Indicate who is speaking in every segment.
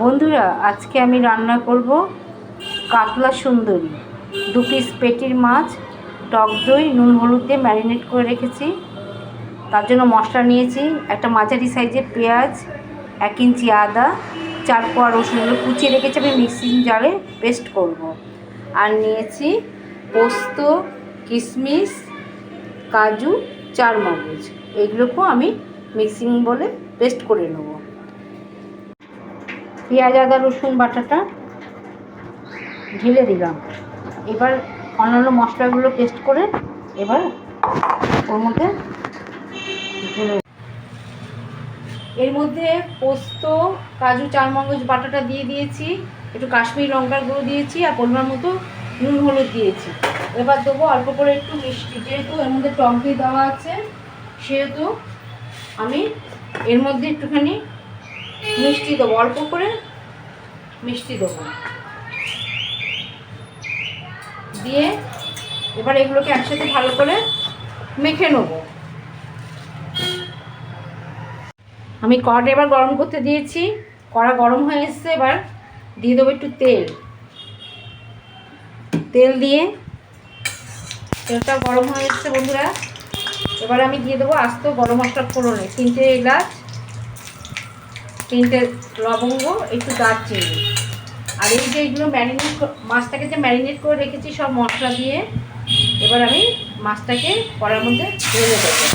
Speaker 1: বন্ধুরা, আজকে আমি রান্না করব কাতলা সুন্দরী। দু পিস পেটির মাছ, টক দই, নুন হলুদ দিয়ে ম্যারিনেট করে রেখেছি। তার জন্য মশলা নিয়েছি একটা মাঝারি সাইজের পেঁয়াজ, এক ইঞ্চি আদা, চার কোয়া রসুনগুলো কুচিয়ে রেখেছি আমি মিক্সিং জারে পেস্ট করব। আর নিয়েছি পোস্ত কিশমিশ কাজু চার মগজ এগুলোকেও আমি মিক্সিং বলে পেস্ট করে নেব। পেঁয়াজ, আদা, রসুন, বাটাটা ঢেলে দিলাম। এবার অন্যান্য মশলাগুলো পেস্ট করে এবার ওর মধ্যে এর মধ্যে পোস্ত, কাজু, চারমগজ, বাটাটা দিয়ে দিয়েছি, একটু কাশ্মীর লঙ্কার গুঁড়ো দিয়েছি আর পরিমাণ মতো নুন, হলুদ দিয়েছি। এবার দেবো অল্প করে একটু মিষ্টি, যেহেতু এর মধ্যে টক দেওয়া আছে, সেহেতু আমি এর মধ্যে একটুখানি মিষ্টি দেবো, অল্প করে মিষ্টি দেবো। দিয়ে এবার এগুলোকে একসাথে ভালো করে মেখে নেব। আমি কড়াটা এবার গরম করতে দিয়েছি। কড়া গরম হয়ে এসছে, এবার দিয়ে দেবো একটু তেল। তেল দিয়ে তেলটা গরম হয়ে এসছে বন্ধুরা। এবার আমি দিয়ে দেবো আস্ত গরম মশলা ফোড়নে, তিনটে এলাচ তিনটে লবঙ্গ, একটু দারচিনি। আর এই যে এইগুলো ম্যারিনেট মাছটাকে যে ম্যারিনেট করে রেখেছি সব মশলা দিয়ে, এবার আমি মাছটাকে কড়ার মধ্যে ঢেলে দেবো।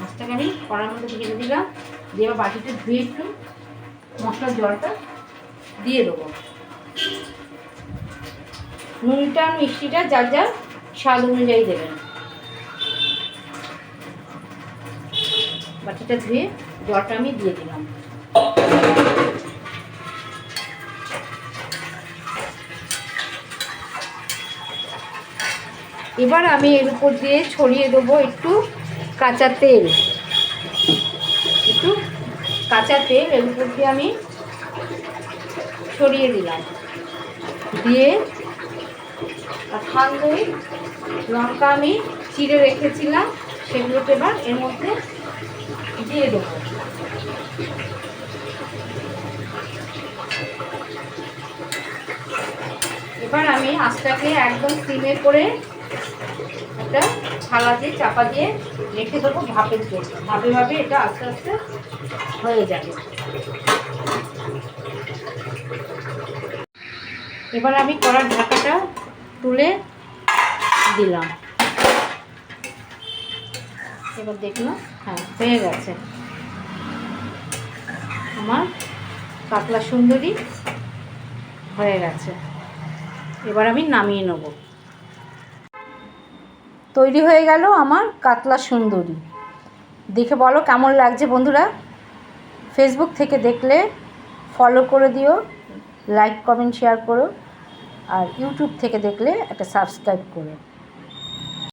Speaker 1: মাছটাকে আমি কড়ার মধ্যে ঢেলে দিলাম। দিয়ে এবার বাটিতে ধুয়ে একটু মশলার জলটা দিয়ে দেবো। নুনটা, মিষ্টিটা যার যার স্বাদ অনুযায়ী দেবেন। বাটিটা ধুয়ে জলটা আমি দিয়ে দিলাম। এবার আমি এর উপর দিয়ে ছড়িয়ে দেবো একটু কাঁচা তেল। কাঁচা তেল এর উপর দিয়ে আমি ছড়িয়ে দিলাম। দিয়ে দই লঙ্কা আমি চিড়ে রেখেছিলাম, সেগুলোকে এবার এর মধ্যে দিয়ে দেবো। এবার আমি আস্তাকে একদম সিমে করে একটা থালা দিয়ে, চাপা দিয়ে রেখে দেবো ভাপের জন্য। ভাপে ভাবে এটা আস্তে আস্তে হয়ে যাবে। এবার আমি কড়ার ঢাকাটা তুলে দিলাম। এবার দেখলাম হ্যাঁ হয়ে গেছে। আমার কাতলা সুন্দরী হয়ে গেছে। এবার আমি নামিয়ে নেব। তৈরি হয়ে গেল আমার কাতলা সুন্দরী। দেখে বলো কেমন লাগছে বন্ধুরা? ফেসবুক থেকে দেখলে ফলো করে দিও লাইক কমেন্ট শেয়ার করো, আর ইউটিউব থেকে দেখলে একটা সাবস্ক্রাইব করো।